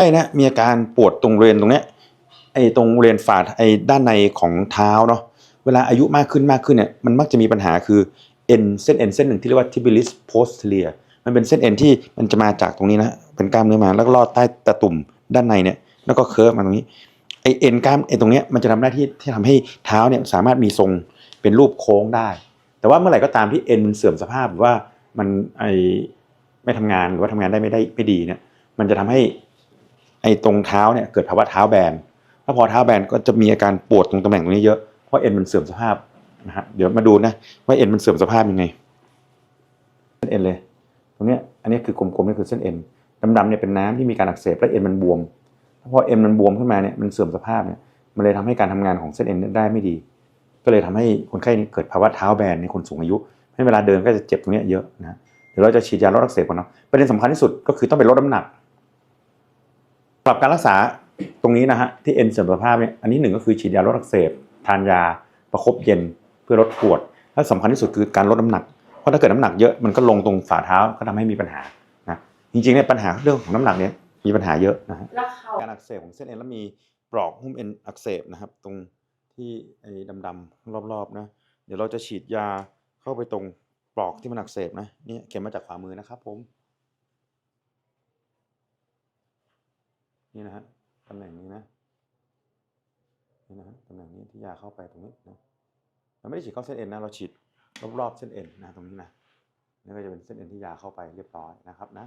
ไอ้นะมีอาการปวดตรงบริเวณตรงเนี้ยไอ้ตรงบริเวณฝ่าไอ้ด้านในของเท้าเนาะเวลาอายุมากขึ้นมากขึ้นเนี่ยมันมักจะมีปัญหาคือเอ็นเส้นเอ็นเส้นหนึ่งที่เรียกว่า tibialis posterior มันเป็นเส้นเอ็นที่มันจะมาจากตรงนี้นะเป็นกล้ามเนื้อมาแล้วก็ลอดใต้ตะตุ่มด้านในเนี่ยแล้วก็เคิร์ฟมาตรงนี้ไอเอ็นกล้ามไอตรงเนี้ยมันจะทำหน้าที่ที่ทำให้เท้าเนี่ยสามารถมีทรงเป็นรูปโค้งได้ แต่ว่าเมื่อไหร่ก็ตามที่เอ็นมันเสื่อมสภาพหรือว่ามันไอไม่ทำงานหรือว่าทำงานได้ไม่ได้ไม่ดีเนี่ยมันจะทำให้ ไอ้ตรงเท้าเนี่ยเกิดภาวะเท้าแบนแล้วพอเท้าแบนก็จะมีอาการปวดตรงตำแหน่งตรงนี้เยอะ เพราะเอ็นมันเสื่อมสภาพนะฮะ เดี๋ยวมาดูนะว่าเอ็นมันเสื่อมสภาพยังไง เส้นเอ็นเลย ตรงเนี้ย อันนี้คือกลมๆนี่คือเส้นเอ็น ดำๆเนี่ยเป็นน้ำที่มีการอักเสบและเอ็นมันบวมพอเอ็นมันบวมขึ้นมาเนี่ยมันเสื่อมสภาพเนี่ย มันเลยทำให้การทำงานของเส้นเอ็นได้ไม่ดี ก็เลยทำให้คนไข้นี่เกิดภาวะเท้าแบนในคนสูงอายุให้เวลาเดินก็จะเจ็บตรงนี้เยอะนะ เดี๋ยวเราจะฉีดยาลดอักเสบก่อนเนาะ ประเด็นสำคัญที่สุดก็คือต้องไปลดน้ำหนัก ปรับการรักษาตรงนี้นะฮะที่เอ็นเสื่อมสภาพเนี่ยอันนี้หนึ่งก็คือฉีดยาลดอักเสบ ทานยาประคบเย็นเพื่อลดปวดและสำคัญที่สุดคือการลดน้ำหนัก เพราะถ้าเกิดน้ำหนักเยอะมันก็ลงตรงฝ่าเท้าก็ทำให้มีปัญหานะจริงๆเนี่ยปัญหาเรื่องของน้ำหนักเนี่ยมีปัญหาเยอะนะฮะแล้วเขาการอักเสบของเส้นเอ็นแล้วมีปลอกหุ้มเอ็นอักเสบนะครับ ตรงที่ไอ้ดำๆรอบๆนะเดี๋ยวเราจะฉีดยาเข้าไปตรงปลอกที่มันอักเสบนะนี่เข็มมาจากขวามือนะครับผม นี่นะฮะตำแหน่งนี้นะนี่นะฮะตำแหน่งนี้ที่ยาเข้าไปตรงนี้นะเราไม่ได้ฉีดเข้าเส้นเอ็นนะเราฉีดรอบๆเส้นเอ็นนะตรงนี้นะนี่ก็จะเป็นเส้นเอ็นที่ยาเข้าไปเรียบร้อยนะครับนะ